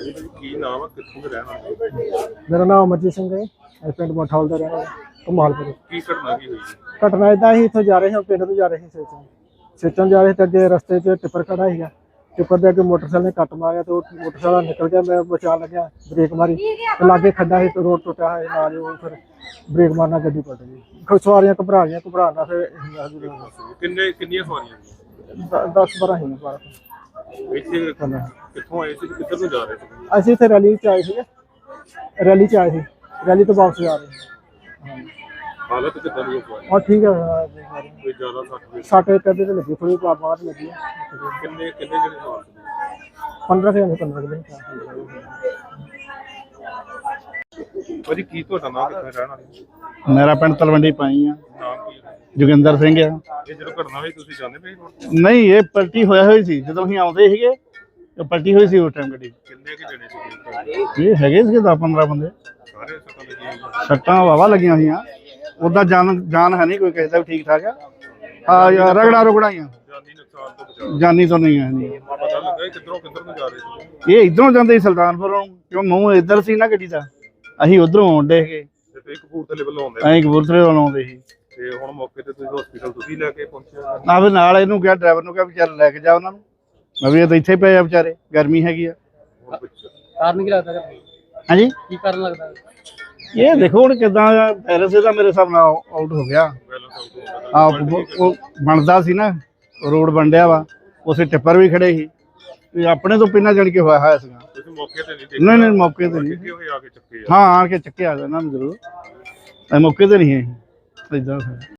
ਹਾਂਜੀ ਭਾਜੀ ਕੀ ਨਾਮ ਆ? ਕਿੱਥੋਂ ਦੇ ਰਹਿਣ ਵਾਲੇ ਮੇਰਾ ਨਾਮ ਅਮਰਜੀਤ ਸਿੰਘ ਹੈ। ਇਹ ਪਿੰਡ ਮਠੌਲ ਦਾ ਰਹਿਣ ਵਾਲਾ ਕਮਾਲਪੁਰ ਕੀ ਘਟਨਾ ਕੀ ਹੋਈ ਜੀ? ਘਟਨਾ ਇਦਾਂ ਹੀ ਇੱਥੋਂ ਜਾ ਰਹੇ ਹਾਂ ਪਿੰਡ ਤੋਂ ਜਾ ਰਹੇ ਸੀ ਸੇਚਨ ਸੇਚਨ ਜਾ ਰਹੇ ਤੇ ਅੱਗੇ ਰਸਤੇ 'ਚ ਟਿੱਪਰ ਖੜਾ ਸੀਗਾ। ਟਿੱਪਰ ਦੇ ਅੱਗੇ ਮੋਟਰਸਾਈਕਲ ਨੇ ਕੱਟ ਮਾਰਿਆ ਤੇ ਉਹ ਮੋਟਰਸਾਈਕਲ ਨਿਕਲ ਗਿਆ ਮੈਂ ਬਚਾਉਣ ਲੱਗਿਆ ਬ੍ਰੇਕ ਮਾਰੀ। ਤੇ ਲਾਗੇ ਖੱਡਾ ਸੀ ਤੇ ਰੋਡ ਟੁੱਟਿਆ ਹੋਇਆ ਨਾਲ ਹੀ ਉਹ ਫਿਰ ਬ੍ਰੇਕ ਮਾਰਨਾ ਗੱਡੀ ਪਲਟ ਗਈ। ਫਿਰ ਸਵਾਰੀਆਂ ਘਬਰਾ ਗਈਆਂ ਘਬਰਾਉਣ ਨਾਲ ਫਿਰ ਕਿੰਨੇ ਕਿੰਨੀਆਂ ਸਵਾਰੀਆਂ? ਸੀ 10 12 ਹੀ ਬਾਰਾਂ। ਇੱਥੇ ਕਿੱਥੋਂ ਆਏ ਸੀ? ਤੇ ਕਿੱਧਰ ਨੂੰ ਜਾ ਰਹੇ ਸੀ? ਅਸੀਂ ਇੱਥੇ ਰੈਲੀ 'ਚ ਆਏ ਸੀਗੇ। ਰੈਲੀ 'ਚ ਆਏ ਸੀ। ਰੈਲੀ ਤੋਂ ਵਾਪਸ ਜਾ ਰਹੇ ਸੀ। ਹਾਲਤ ਕਿੱਦਾਂ ਦੀ ਹੋਈ ਹਾਂ ਠੀਕ ਹੈ। ਕੋਈ ਜ਼ਿਆਦਾ ਸੱਟ ਵੀ? ਸਾਡੇ ਕਦੇ ਤੇ ਲੱਗੀ ਥੋੜੀ ਬਾਹਰ ਲੱਗੀ ਹੈ। ਕਿੰਨੇ ਕਿੰਨੇ ਜਿਹੜੇ ਸਵਾਰ ਸੀ? 15 ਦੇ 15 ਦੇ ਭਾਜੀ ਕੀ ਤੁਹਾਡਾ ਨਾਮ ਕਿੱਥੇ ਰਹਿਣ ਵਾਲੇ? ਮੇਰਾ ਪਿੰਡ ਤਲਵੰਡੀ ਪਾਈ ਆ? ਜੋਗਿੰਦਰ ਸਿੰਘ ਆ। ਇਹ ਜਦੋਂ ਘਟਨਾ ਹੋਈ ਤੁਸੀਂ ਜਾਣਦੇ ਪਏ ਹੋ? ਨਹੀਂ ਇਹ ਪਲਟੀ ਹੋਇਆ ਹੋਈ ਸੀ। ਜਦੋਂ ਅਸੀਂ ਆਉਂਦੇ ਸੀਗੇ ਤੇ ਪਲਟੀ ਹੋਈ ਸੀ ਉਸ ਟਾਈਮ ਗੱਡੀ। ਕਿੰਨੇ ਕਿ ਜਣੇ ਸੀ ਇਹ ਹੈਗੇ ਸੀਗੇ 10 15 ਬੰਦੇ। ਸਾਰੇ ਸੱਟਾਂ ਲੱਗੀਆਂ ਹੋਈਆਂ। ਸੱਟਾਂ ਵਾਵਾ ਲੱਗੀਆਂ ਹੋਈਆਂ। ਉਦਾਂ ਜਾਨ ਜਾਨ ਹੈ ਨਹੀਂ ਕੋਈ ਕਿਸੇ ਦਾ ਵੀ ਠੀਕ ਠਾਕ ਆ। ਆ ਰਗੜਾ ਰੁਗੜਾ ਹੀ ਆ ਜਾਨੀ ਤੋਂ ਨਹੀਂ ਹੈ ਨਹੀਂ ਪਤਾ ਲੱਗਾ ਇਹ ਕਿੱਧਰੋਂ ਕਿੱਧਰ ਨੂੰ ਜਾ ਰਹੇ ਸੀ ਇਹ ਇਧਰੋਂ ਜਾਂਦੇ ਸੀ ਸੁਲਤਾਨਪੁਰੋਂ ਕਿਉਂ ਮੂੰਹ ਇੱਧਰ ਸੀ ਨਾ ਗੱਡੀ ਦਾ। ਅਸੀਂ ਉਧਰੋਂ ਆਉਂਦੇ ਸੀਗੇ। ਤੇ ਕਪੂਰਥਲੇ ਵੱਲੋਂ ਆਉਂਦੇ ਅਸੀਂ ਕਬੂਤਰੇ ਵੱਲੋਂ ਆਉਂਦੇ ਸੀ। ਤੇ ਹੁਣ ਮੌਕੇ ਤੇ ਤੁਸੀਂ ਹਸਪੀਟਲ ਤੁਸੀਂ ਲੈ ਕੇ ਪਹੁੰਚੇ। ਨਾ ਵੀ ਨਾਲ ਇਹਨੂੰ ਕਿਹਾ ਡਰਾਈਵਰ ਨੂੰ ਕਿਹਾ ਵੀ ਚੱਲ ਲੈ ਕੇ ਜਾ ਉਹਨਾਂ ਨੂੰ। ਮੈਂ ਵੀ ਇਹ ਤਾਂ ਇੱਥੇ ਪਏ ਆ ਵਿਚਾਰੇ ਗਰਮੀ ਹੈਗੀ ਆ। ਕਾਰਨ ਕੀ ਲੱਗਦਾ? ਹਾਂਜੀ? ਕੀ ਕਾਰਨ ਲੱਗਦਾ? ਇਹ ਦੇਖੋ ਹੁਣ ਕਿਦਾਂ ਪੈਰਿਸ ਇਹਦਾ ਮੇਰੇ ਹਿਸਾਬ ਨਾਲ ਆਊਟ ਹੋ ਗਿਆ। ਹੋ ਆ ਉਹ- ਬਣਦਾ ਸੀ ਨਾ ਰੋਡ ਬੰਡਿਆ ਵਾ ਉਸੇ ਟਿੱਪਰ ਵੀ ਖੜੇ ਸੀ। ਵੀ ਆਪਣੇ ਤੋਂ ਪਿੰਨਾ ਜਣ ਕੇ ਹੋਇਆ ਹੋਇਆ ਸੀਗਾ। ਤੁਸੀਂ ਮੌਕੇ ਤੇ ਨਹੀਂ ਨਹੀਂ ਨਹੀਂ ਮੌਕੇ ਤੇ ਨਹੀਂ। ਹੋਏ ਆ ਕੇ ਚੱਕੇ ਆ? ਹਾਂ ਆ ਕੇ ਚੱਕਿਆ ਇਹਨਾਂ ਨੂੰ ਜ਼ਰੂਰ। ਮੌਕੇ ਤੇ ਨਹੀਂ ਹੈ ਇਦਾਂ